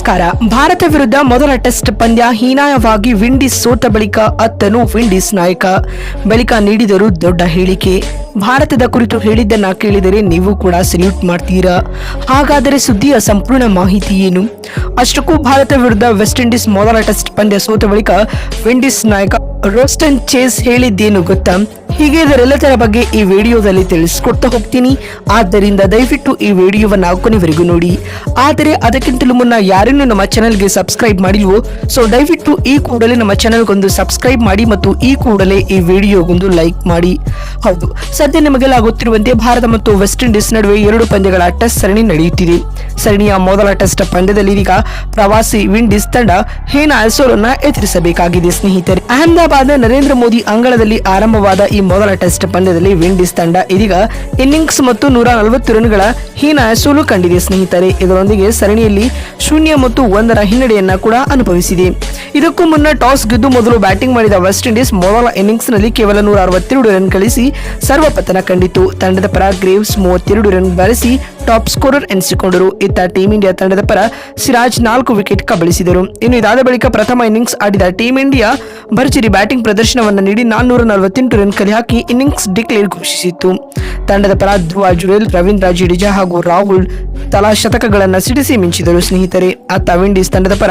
ನಮಸ್ಕಾರ. ಭಾರತ ವಿರುದ್ಧ ಮೊದಲ ಟೆಸ್ಟ್ ಪಂದ್ಯ ಹೀನಾಯವಾಗಿ ವಿಂಡೀಸ್ ಸೋತ ಬಳಿಕ ಅತ್ತನು ವಿಂಡೀಸ್ ನಾಯಕ. ಬಳಿಕ ನೀಡಿದರು ದೊಡ್ಡ ಹೇಳಿಕೆ. ಭಾರತದ ಕುರಿತು ಹೇಳಿದ್ದನ್ನ ಕೇಳಿದರೆ ನೀವು ಕೂಡ ಸಲ್ಯೂಟ್ ಮಾಡ್ತೀರಾ? ಹಾಗಾದರೆ ಸುದ್ದಿಯ ಸಂಪೂರ್ಣ ಮಾಹಿತಿ ಏನು? ಅಷ್ಟಕ್ಕೂ ಭಾರತ ವಿರುದ್ಧ ವೆಸ್ಟ್ ಇಂಡೀಸ್ ಮೊದಲ ಟೆಸ್ಟ್ ಪಂದ್ಯ ಸೋತ ಬಳಿಕ ವಿಂಡೀಸ್ ನಾಯಕ ರೋಸ್ಟನ್ ಚೇಸ್ ಹೇಳಿದ್ದೇನು ಗೊತ್ತಾ? ಹೀಗೆ ಇದರೆಲ್ಲದರ ಬಗ್ಗೆ ಈ ವಿಡಿಯೋದಲ್ಲಿ ತಿಳಿಸ್ಕೊಡ್ತಾ ಹೋಗ್ತೀನಿ. ಆದ್ದರಿಂದ ದಯವಿಟ್ಟು ಈ ವಿಡಿಯೋವನ್ನು ಕೊನೆವರೆಗೂ ನೋಡಿ. ಆದರೆ ಅದಕ್ಕಿಂತಲೂ ಮುನ್ನ ಯಾರನ್ನು ನಮ್ಮ ಚಾನಲ್ಗೆ ಸಬ್ಸ್ಕ್ರೈಬ್ ಮಾಡಿಲ್ವೋ, ಸೊ ದಯವಿಟ್ಟು ಈ ಕೂಡಲೇ ನಮ್ಮ ಚಾನಲ್ಗೊಂದು ಸಬ್ಸ್ಕ್ರೈಬ್ ಮಾಡಿ ಮತ್ತು ಈ ಕೂಡಲೇ ಈ ವಿಡಿಯೋಗೊಂದು ಲೈಕ್ ಮಾಡಿ. ಹೌದು, ಸದ್ಯ ನಿಮಗೆಲ್ಲ ಗೊತ್ತಿರುವಂತೆ ಭಾರತ ಮತ್ತು ವೆಸ್ಟ್ ಇಂಡೀಸ್ ನಡುವೆ ಎರಡು ಪಂದ್ಯಗಳ ಟೆಸ್ಟ್ ಸರಣಿ ನಡೆಯುತ್ತಿದೆ. ಸರಣಿಯ ಮೊದಲ ಟೆಸ್ಟ್ ಪಂದ್ಯದಲ್ಲಿ ಇದೀಗ ಪ್ರವಾಸಿ ವಿಂಡೀಸ್ ತಂಡ ಹೇನ ಸೋಲನ್ನ ಎದುರಿಸಬೇಕಾಗಿದೆ ಸ್ನೇಹಿತರೆ. ಅಹಮದಾಬಾದ್ನ ನರೇಂದ್ರ ಮೋದಿ ಅಂಗಳದಲ್ಲಿ ಆರಂಭವಾದ ಈ ಮೊದಲ ಟೆಸ್ಟ್ ಪಂದ್ಯದಲ್ಲಿ ವಿಂಡೀಸ್ ತಂಡ ಇದೀಗ ಇನ್ನಿಂಗ್ಸ್ ಮತ್ತು ನೂರ ನಲವತ್ತು ರನ್ಗಳ ಹೀನಾಯ ಸೋಲು ಕಂಡಿದೆ. ಸ್ನೇಹಿತರೆ, ಇದರೊಂದಿಗೆ ಸರಣಿಯಲ್ಲಿ ಶೂನ್ಯ ಮತ್ತು ಒಂದರ ಹಿನ್ನಡೆಯನ್ನ ಕೂಡ ಅನುಭವಿಸಿದೆ. ಇದಕ್ಕೂ ಮುನ್ನ ಟಾಸ್ ಗೆದ್ದು ಮೊದಲು ಬ್ಯಾಟಿಂಗ್ ಮಾಡಿದ ವೆಸ್ಟ್ ಇಂಡೀಸ್ ಮೊದಲ ಇನ್ನಿಂಗ್ಸ್ನಲ್ಲಿ ಕೇವಲ ನೂರ ಅರವತ್ತೆರಡು ರನ್ ಗಳಿಸಿ ಸರ್ವಪತನ ಕಂಡಿತು ತಂಡದ ಪರ ಗ್ರೇವ್ಸ್ ಮೂವತ್ತೆರಡು ರನ್ ಬಾರಿಸಿ ಟಾಪ್ ಸ್ಕೋರರ್ ಎನಿಸಿಕೊಂಡರು. ಇತ್ತ ಟೀಂ ಇಂಡಿಯಾ ತಂಡದ ಪರ ಸಿರಾಜ್ ನಾಲ್ಕು ವಿಕೆಟ್ ಕಬಳಿಸಿದರು. ಇನ್ನು ಇದಾದ ಬಳಿಕ ಪ್ರಥಮ ಇನ್ನಿಂಗ್ಸ್ ಆಡಿದ ಟೀಂ ಇಂಡಿಯಾ ಭರ್ಜರಿ ಬ್ಯಾಟಿಂಗ್ ಪ್ರದರ್ಶನವನ್ನು ನೀಡಿ ನಾನ್ನೂರ ನಲವತ್ತೆಂಟು ರನ್ ಕಲೆ ಹಾಕಿ ಇನ್ನಿಂಗ್ಸ್ ಡಿಕ್ಲೇರ್ ಘೋಷಿಸಿತ್ತು. ತಂಡದ ಪರ ಧ್ರುವ ಜುರೇಲ್ ರವೀಂದ್ರ ಜಡೇಜಾ ಹಾಗೂ ರಾಹುಲ್ ತಲಾ ಶತಕಗಳನ್ನು ಸಿಡಿಸಿ ಮಿಂಚಿದರು ಸ್ನೇಹಿತರೆ. ಅತ್ತ ವಿಂಡೀಸ್ ತಂಡದ ಪರ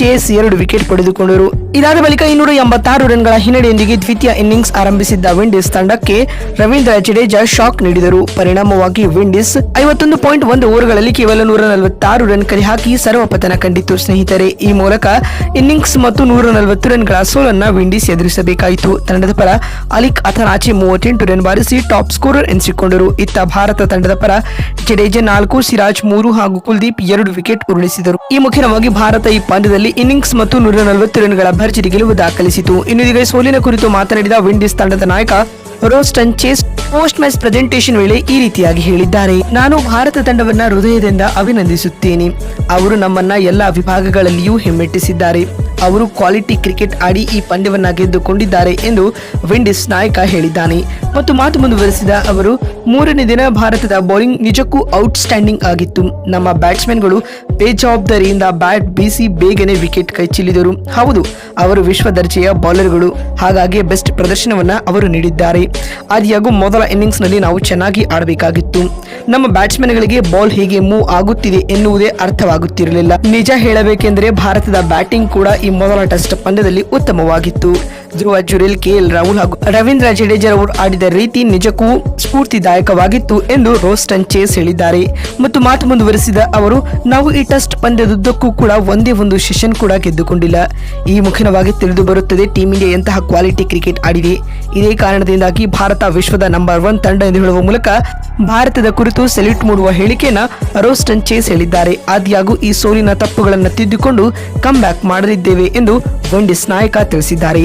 ಚೇಸ್ ಎರಡು ವಿಕೆಟ್ ಪಡೆದುಕೊಂಡರು. ಇದಾದ ಬಳಿಕ ಇನ್ನೂರ ಎಂಬತ್ತಾರು ರನ್ಗಳ ಹಿನ್ನಡೆಯೊಂದಿಗೆ ದ್ವಿತೀಯ ಇನ್ನಿಂಗ್ಸ್ ಆರಂಭಿಸಿದ್ದ ವಿಂಡೀಸ್ ತಂಡಕ್ಕೆ ರವೀಂದ್ರ ಜಡೇಜಾ ಶಾಕ್ ನೀಡಿದರು. ಪರಿಣಾಮವಾಗಿ ವಿಂಡೀಸ್ ಐವತ್ತೊಂದು ಪಾಯಿಂಟ್ ಒಂದು ಓವರ್ಗಳಲ್ಲಿ ಕೇವಲ ನೂರ ನಲವತ್ತಾರು ರನ್ ಕಲೆ ಹಾಕಿ ಸರ್ವಪತನ ಕಂಡಿತು ಸ್ನೇಹಿತರೆ. ಈ ಮೂಲಕ ಇನ್ನಿಂಗ್ಸ್ ಮತ್ತು ನೂರ ನಲವತ್ತು ರನ್ಗಳ ಸೋಲನ್ನ ವಿಂಡೀಸ್ ಎದುರಿಸಬೇಕಾಯಿತು. ತಂಡದ ಪರ ಅಲಿಕ್ ಅಥನಾಚೆ ಮೂವತ್ತೆಂಟು ರನ್ ಬಾರಿಸಿ ಟಾಪ್ ಸ್ಕೋರರ್ ಎನಿಸಿಕೊಂಡರು. ಇತ್ತ ಭಾರತ ತಂಡದ ಪರ ಜಡೇಜಾ ನಾಲ್ಕು, ಸಿರಾಜ್ ಮೂರು ಹಾಗೂ ಕುಲ್ದೀಪ್ ಎರಡು ವಿಕೆಟ್ ಉರುಳಿಸಿದರು. ಈ ಮುಖ್ಯವಾಗಿ ಭಾರತ ಈ ಪಂದ್ಯದಲ್ಲಿ ಇನ್ನಿಂಗ್ಸ್ ಮತ್ತು ನೂರ ನಲವತ್ತು ರನ್ಗಳ ಭರ್ಜರಿ ಗೆಲುವು ದಾಖಲಿಸಿತು. ಇನ್ನು ಸೋಲಿನ ಕುರಿತು ಮಾತನಾಡಿದ ವಿಂಡೀಸ್ ತಂಡದ ನಾಯಕ Roston Chase post match presentation ವೇಳೆ ಈ ರೀತಿಯಾಗಿ ಹೇಳಿದ್ದಾರೆ. ನಾನು ಭಾರತ ತಂಡವನ್ನ ಹೃದಯದಿಂದ ಅಭಿನಂದಿಸುತ್ತೇನೆ. ಅವರು ನಮ್ಮನ್ನ ಎಲ್ಲಾ ವಿಭಾಗಗಳಲ್ಲಿಯೂ ಹಿಮ್ಮೆಟ್ಟಿಸಿದ್ದಾರೆ. ಅವರು ಕ್ವಾಲಿಟಿ ಕ್ರಿಕೆಟ್ ಆಡಿ ಈ ಪಂದ್ಯವನ್ನ ಗೆದ್ದುಕೊಂಡಿದ್ದಾರೆ ಎಂದು ವಿಂಡೀಸ್ ನಾಯಕ ಹೇಳಿದ್ದಾನೆ. ಮತ್ತು ಮಾತು ಮುಂದುವರೆಸಿದ ಅವರು, ಮೂರನೇ ದಿನ ಭಾರತದ ಬೌಲಿಂಗ್ ನಿಜಕ್ಕೂ ಔಟ್ಸ್ಟ್ಯಾಂಡಿಂಗ್ ಆಗಿತ್ತು. ನಮ್ಮ ಬ್ಯಾಟ್ಸ್ಮನ್ಗಳು ಬೇಜವಾಬ್ದಾರಿಯಿಂದ ಬ್ಯಾಟ್ ಬೀಸಿ ಬೇಗನೆ ವಿಕೆಟ್ ಕೈಚೆಲ್ಲಿದರು ಹೌದು, ಅವರು ವಿಶ್ವ ದರ್ಜೆಯ ಬೌಲರ್ಗಳು ಹಾಗಾಗಿ ಬೆಸ್ಟ್ ಪ್ರದರ್ಶನವನ್ನ ಅವರು ನೀಡಿದ್ದಾರೆ. ಆದಿಯಾಗೂ ಮೊದಲ ಇನ್ನಿಂಗ್ಸ್ನಲ್ಲಿ ನಾವು ಚೆನ್ನಾಗಿ ಆಡಬೇಕಾಗಿತ್ತು. ನಮ್ಮ ಬ್ಯಾಟ್ಸ್ಮನ್ಗಳಿಗೆ ಬಾಲ್ ಹೇಗೆ ಮೂವ್ ಆಗುತ್ತಿದೆ ಎನ್ನುವುದೇ ಅರ್ಥವಾಗುತ್ತಿರಲಿಲ್ಲ. ನಿಜ ಹೇಳಬೇಕೆಂದರೆ ಭಾರತದ ಬ್ಯಾಟಿಂಗ್ ಕೂಡ ಈ ಮೊದಲ ಟೆಸ್ಟ್ ಪಂದ್ಯದಲ್ಲಿ ಉತ್ತಮವಾಗಿತ್ತು. ಧ್ರುವ ಜುರೇಲ್ ಕೆಎಲ್ ರಾಹುಲ್ ಹಾಗೂ ರವೀಂದ್ರ ಜಡೇಜರವರು ಆಡಿದ ರೀತಿ ನಿಜಕ್ಕೂ ಸ್ಫೂರ್ತಿದಾಯಕವಾಗಿತ್ತು ಎಂದು ರೋಸ್ಟನ್ ಚೇಸ್ ಹೇಳಿದ್ದಾರೆ. ಮತ್ತು ಮಾತು ಮುಂದುವರೆಸಿದ ಅವರು, ನಾವು ಈ ಟೆಸ್ಟ್ ಪಂದ್ಯದುದ್ದಕ್ಕೂ ಕೂಡ ಒಂದೇ ಒಂದು ಸೆಷನ್ ಕೂಡ ಗೆದ್ದುಕೊಂಡಿಲ್ಲ. ಈ ಮುಖ್ಯವಾಗಿ ತಿಳಿದು ಬರುತ್ತದೆ ಟೀಮ್ ಇಂಡಿಯಾ ಎಂತಹ ಕ್ವಾಲಿಟಿ ಕ್ರಿಕೆಟ್ ಆಡಿದೆ. ಇದೇ ಕಾರಣದಿಂದಾಗಿ ಭಾರತ ವಿಶ್ವದ ನಂಬರ್ ಒನ್ ತಂಡ ಎಂದು ಹೇಳುವ ಮೂಲಕ ಭಾರತದ ಕುರಿತು ಸೆಲ್ಯೂಟ್ ಮೂಡುವ ಹೇಳಿಕೆಯನ್ನ ರೋಸ್ಟನ್ ಚೇಸ್ ಹೇಳಿದ್ದಾರೆ. ಆದ್ಯಾಗೂ ಈ ಸೋಲಿನ ತಪ್ಪುಗಳನ್ನು ತಿದ್ದುಕೊಂಡು ಕಮ್ ಬ್ಯಾಕ್ ಮಾಡಲಿದ್ದೇವೆ ಎಂದು ವಿಂಡೀಸ್ ನಾಯಕ ತಿಳಿಸಿದ್ದಾರೆ.